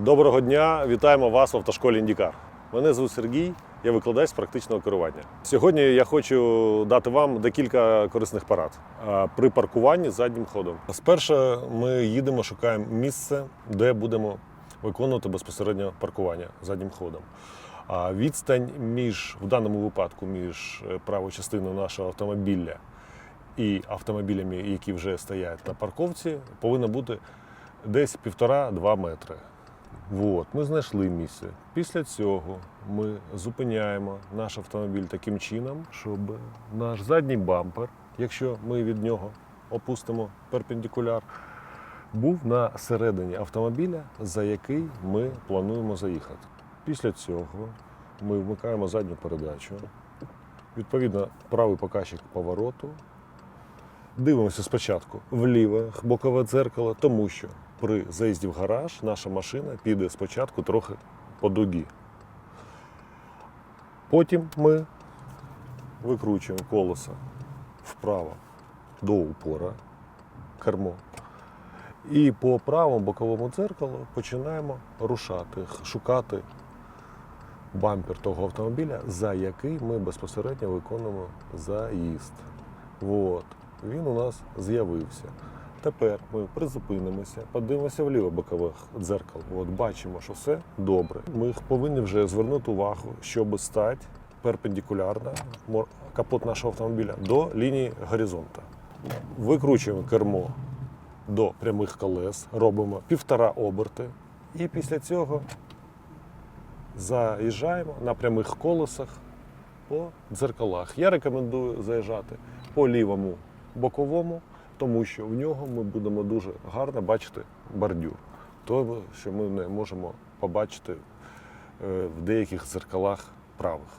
Доброго дня, вітаємо вас в автошколі Індікар. Мене звуть Сергій, я викладач з практичного керування. Сьогодні я хочу дати вам декілька корисних порад при паркуванні заднім ходом. Спершу ми їдемо, шукаємо місце, де будемо виконувати безпосередньо паркування заднім ходом. А відстань між в даному випадку між е, правою частиною нашого автомобіля і автомобілями, які вже стоять на парковці, повинна бути десь півтора-два метри. От, ми знайшли місце. Після цього ми зупиняємо наш автомобіль таким чином, щоб наш задній бампер, якщо ми від нього опустимо перпендикуляр, був на середині автомобіля, за який ми плануємо заїхати. Після цього ми вмикаємо задню передачу, відповідно, правий показчик повороту. Дивимося спочатку вліве бокове дзеркало, тому що при заїзді в гараж наша машина піде спочатку трохи по дугі. Потім ми викручуємо колесо вправо до упора, кермо. І по правому боковому дзеркалу починаємо рушати, шукати бампер того автомобіля, за який ми безпосередньо виконуємо заїзд. От. Він у нас з'явився. Тепер ми призупинимося, подивимося вліво бокових дзеркал. От бачимо, що все добре. Ми повинні вже звернути увагу, щоб стати перпендикулярно капот нашого автомобіля до лінії горизонту. Викручуємо кермо до прямих колес, робимо півтора оберти, і після цього заїжджаємо на прямих колесах по дзеркалах. Я рекомендую заїжджати по лівому боковому, тому що в нього ми будемо дуже гарно бачити бордюр. То, що ми не можемо побачити е, в деяких зеркалах правих.